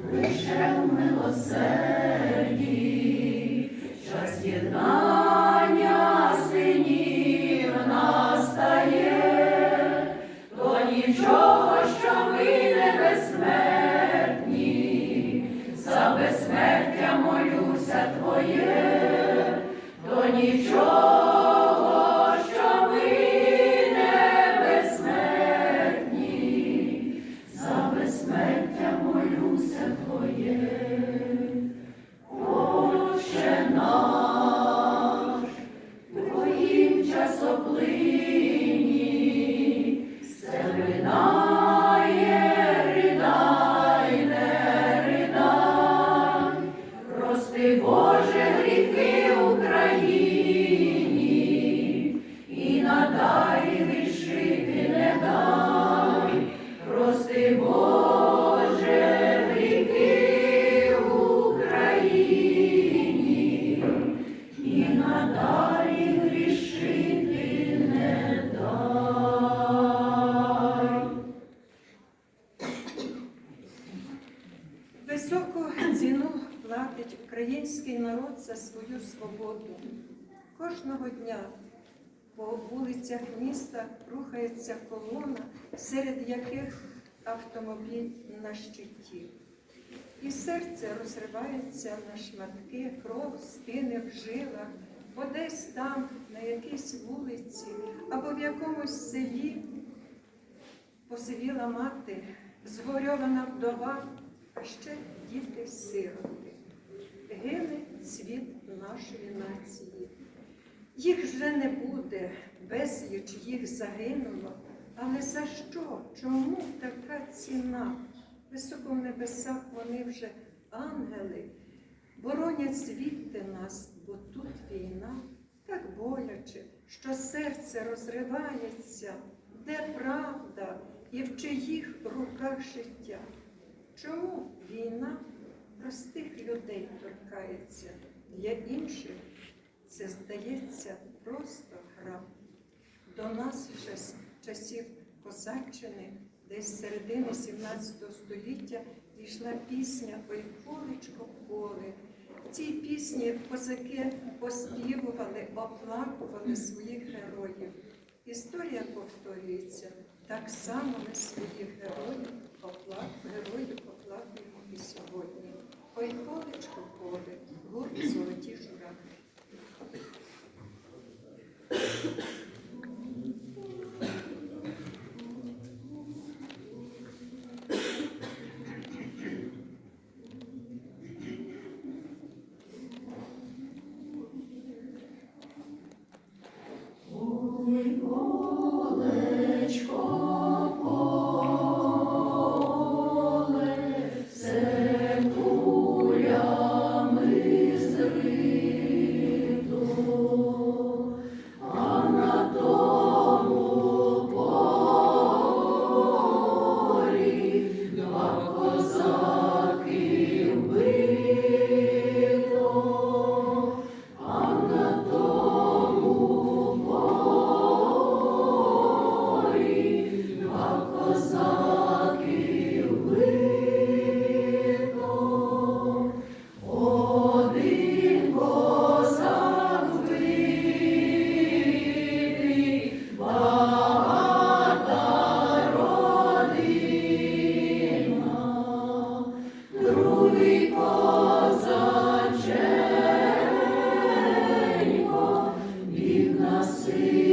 Лише в милосерді, Кожного дня по вулицях міста рухається колона, серед яких автомобіль на щиті. І серце розривається на шматки, кров стине в жилах, бо десь там, на якійсь вулиці або в якомусь селі посивіла мати, згорьована вдова, а ще діти сироти. Гине цвіт нашої нації. Їх вже не буде, безліч їх загинуло. Але за що? Чому така ціна? Високо в небесах вони вже ангели, боронять звідти нас, бо тут війна так боляче, що серце розривається, де правда і в чиїх руках життя. Чому війна простих людей торкається, для інших це здається просто гра. До нас ще з часів Козаччини, десь з середини 17 століття, дійшла пісня Ой, полечко, поле. В цій пісні козаки поспівували, оплакували своїх героїв. Історія повторюється. Так само ми своїх героїв оплак- героїв оплакуємо і сьогодні. Ой, полечко, поле, гурт золоті журавлі. Amen.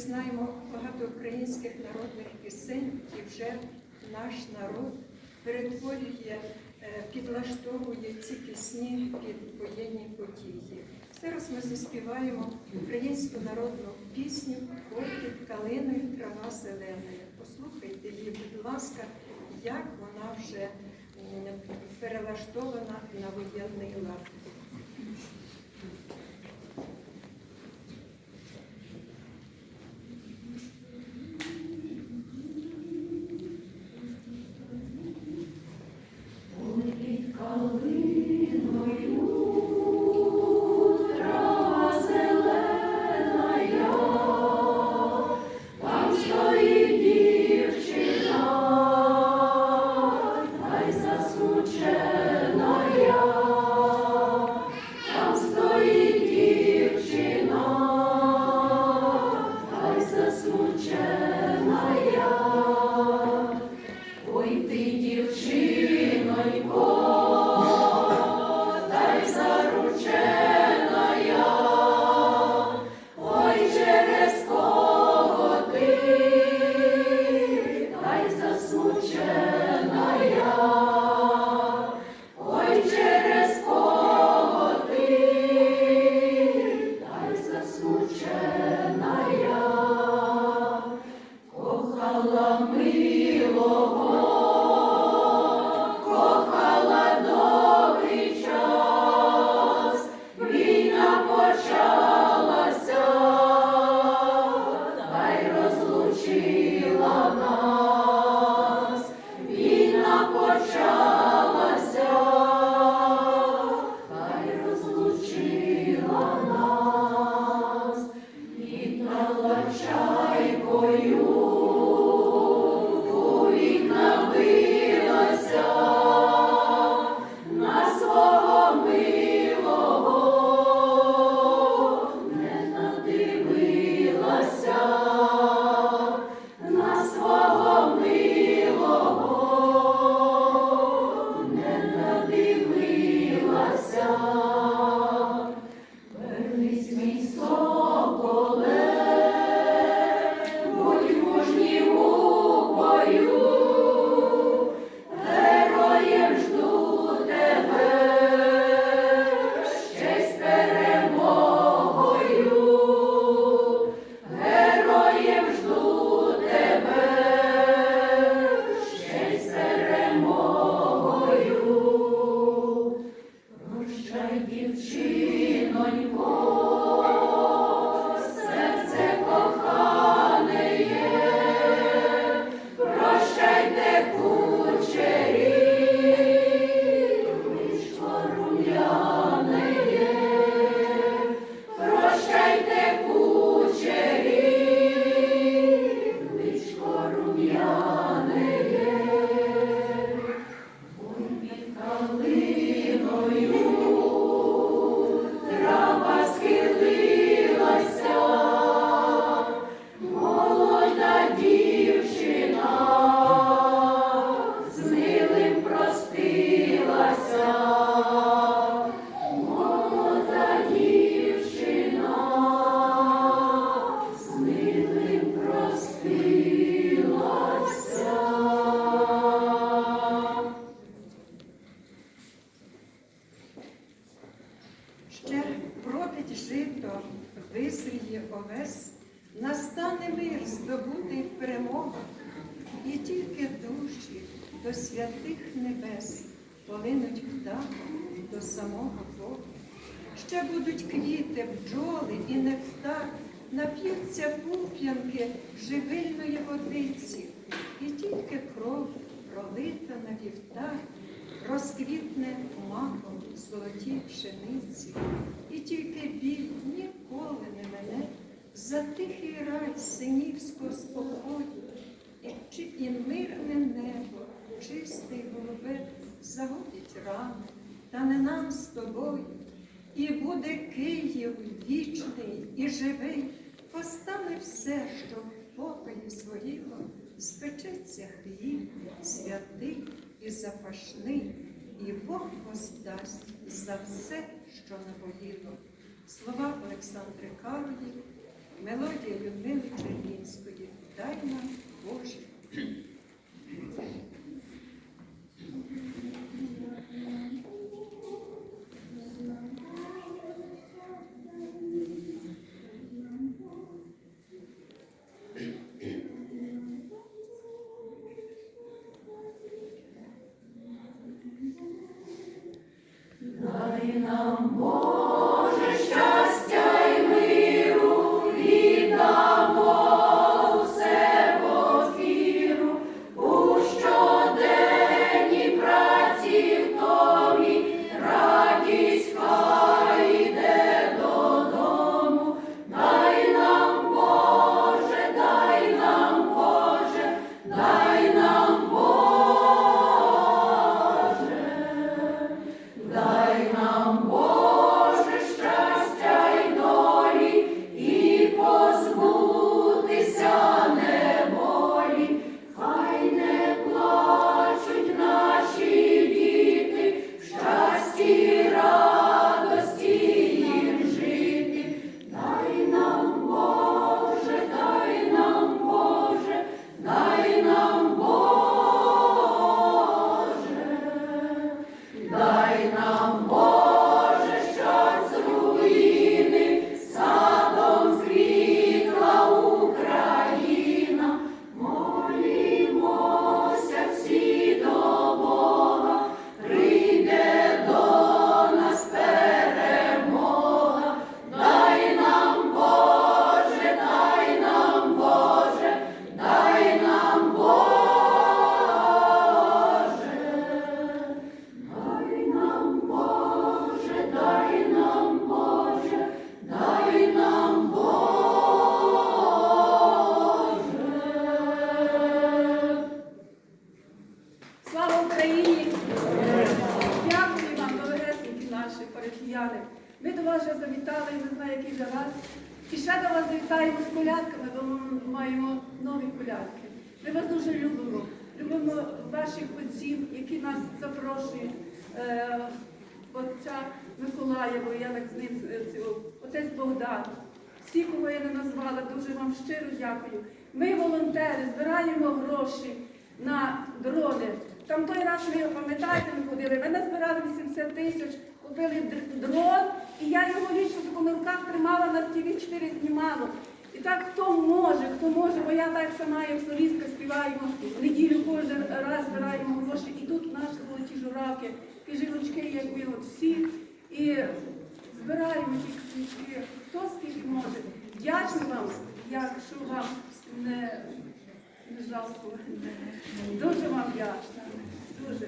Знаємо багато українських народних пісень, і вже наш народ перетворює, е, підлаштовує ці пісні під воєнні події. Зараз ми заспіваємо українську народну пісню «Ой, під калиною трава зеленою. Послухайте її, будь ласка, як вона вже перелаштована на воєнний лад. Настане мир здобутий в перемогах, і тільки душі до святих небес полинуть птахом до самого Бога. Ще будуть квіти, бджоли і нектар, нап'ються пуп'янки живильної водиці, і тільки кров пролита на вівтар, розквітне маком в золотій пшениці, і тільки біль за тихий рай синівського спокою, і, мирне небо, чистий голубе, загодить рани, та не нам з тобою. І буде Київ вічний і живий, постане все, що в попелі згоріло, спечеться хліб, святий і запашний, і Бог воздасть за все, що наболіло. Слова Олександри Карлі, Мелодія Людмили Чергінської. Дай нам Боже. Дай нам Боже і не знаю, який вже раз. І ще до вас завітаємо з колядками, бо ми маємо нові колядки. Ми вас дуже любимо. Любимо ваших отців, які нас запрошують. Е, Отця Миколая, бо я так з ним е, отець Богдан. Всі, кого я не назвала, дуже вам щиро дякую. Ми, волонтери, збираємо гроші на дрони. Там той раз ви пам'ятаєте, ми ходили, ми назбирали 80 тисяч, купили др- дрон, і я його лічно на руках тримала на тв 4 знімала. І так хто може, хто може, бо я так сама, як солістка співаємо, в неділю кожен раз збираємо гроші. І тут наші золоті журавки, і жіночки, як ми от всі. І збираємо ті книжки, хто скільки може. Вдячна вам, якщо вам не, не жалко. Дуже вам вдячна. Дуже.